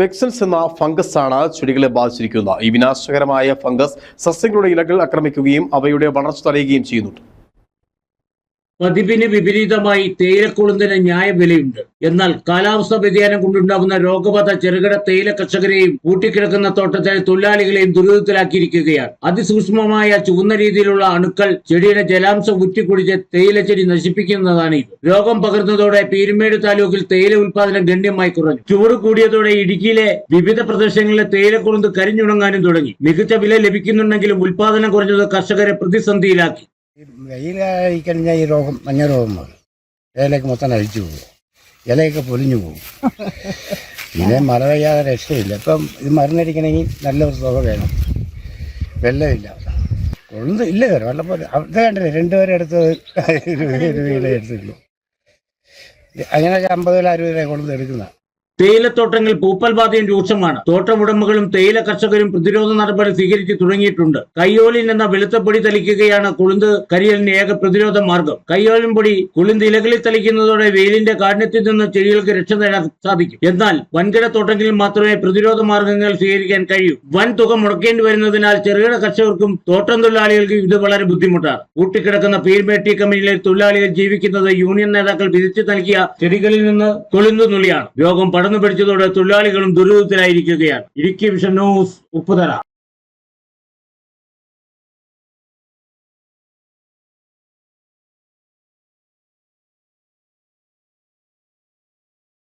വെക്സൽസ് എന്ന ഫംഗസ് ആണ് ചെടികളെ ബാധിച്ചിരിക്കുന്നത്. ഈ വിനാശകരമായ ഫംഗസ് സസ്യങ്ങളുടെ ഇലകൾ ആക്രമിക്കുകയും അവയുടെ വളർച്ച തടയുകയും ചെയ്യുന്നുണ്ട്. പതിവിന് വിപരീതമായി തേയിലക്കുളുന്നതിന് ന്യായവിലയുണ്ട് എന്നാൽ കാലാവസ്ഥാ വ്യതിയാനം കൊണ്ടുണ്ടാകുന്ന രോഗബാധ ചെറുകിട തേയില കർഷകരെയും കൂട്ടിക്കിടക്കുന്ന തോട്ടത്തിലെ തൊഴിലാളികളെയും ദുരിതത്തിലാക്കിയിരിക്കുകയാണ്. അതിസൂക്ഷ്മമായ ചുവന്ന രീതിയിലുള്ള അണുക്കൾ ചെടിയുടെ ജലാംശം ഉറ്റിക്കുടിച്ച് തേയില ചെടി നശിപ്പിക്കുന്നതാണ് ഇത്. രോഗം പകർന്നതോടെ പീരുമേട് താലൂക്കിൽ തേയില ഉൽപാദനം ഗണ്യമായി കുറഞ്ഞു. ചൂട് കൂടിയതോടെ ഇടുക്കിയിലെ വിവിധ പ്രദേശങ്ങളിലെ തേയിലക്കുളുന്ത് കരിഞ്ഞുണങ്ങാനും തുടങ്ങി. മികച്ച വില ലഭിക്കുന്നുണ്ടെങ്കിലും ഉൽപാദനം കുറഞ്ഞത് കർഷകരെ പ്രതിസന്ധിയിലാക്കി. ഈ വെയിലായി കഴിഞ്ഞാൽ ഈ രോഗം മഞ്ഞ രോഗം വരും ഇലയൊക്കെ മൊത്തം അഴിച്ചു പോകും ഇലയൊക്കെ പൊലിഞ്ഞു പോകും പിന്നെ മഴ പെയ്യാതെ രക്ഷയില്ല. ഇപ്പം ഇത് മരുന്നടിക്കണമെങ്കിൽ നല്ല ഒരു തുക വേണം. വെള്ളമില്ല. കൊള്ളുന്ന ഇല്ല വേറെ വെള്ളപ്പോലെ അവിടെ കണ്ടില്ലേ? രണ്ടുപേരെ എടുത്ത് രൂപയിലെ എടുത്തിട്ടുള്ളൂ അങ്ങനെയൊക്കെ അമ്പത് അറുപത് രൂപ കൊണ്ടുവന്ന് എടുക്കുന്ന തേയിലത്തോട്ടങ്ങളിൽ പൂപ്പൽ ബാധയും രൂക്ഷമാണ് തോട്ടമുടമകളും തേയില കർഷകരും പ്രതിരോധ നടപടി സ്വീകരിച്ചു തുടങ്ങിയിട്ടുണ്ട്. കയ്യോലിൻ എന്ന വെളുത്ത പൊടി തളിക്കുകയാണ് കുളുന്ത് കരിയലിന് ഏക പ്രതിരോധ മാർഗം. കയ്യോലിൻ പൊടി കുളുന്ത് ഇലകളിൽ തളിക്കുന്നതോടെ വെയിലിന്റെ കാഠിന്യത്തിൽ നിന്ന് ചെടികൾക്ക് രക്ഷ നേടാൻ സാധിക്കും. എന്നാൽ വൻകിട തോട്ടങ്ങളിൽ മാത്രമേ പ്രതിരോധ മാർഗങ്ങൾ സ്വീകരിക്കാൻ കഴിയൂ. വൻ തുക മുടക്കേണ്ടി വരുന്നതിനാൽ ചെറുകിട കർഷകർക്കും തോട്ടം തൊഴിലാളികൾക്കും ഇത് വളരെ ബുദ്ധിമുട്ടാണ്. കൂട്ടിക്കിടക്കുന്ന പീർമേട്ടി കമ്പനിയിലെ തൊഴിലാളികൾ ജീവിക്കുന്നത് യൂണിയൻ നേതാക്കൾ വിധിച്ചു നൽകിയ ചെടികളിൽ നിന്ന് കൊളുന്തു നുള്ളിയാണ്. രോഗം പടർന്നു പിടിച്ചതോടെ തൊഴിലാളികളും ദുരിതത്തിലായിരിക്കുകയാണ്. Idukki vision news Upputhara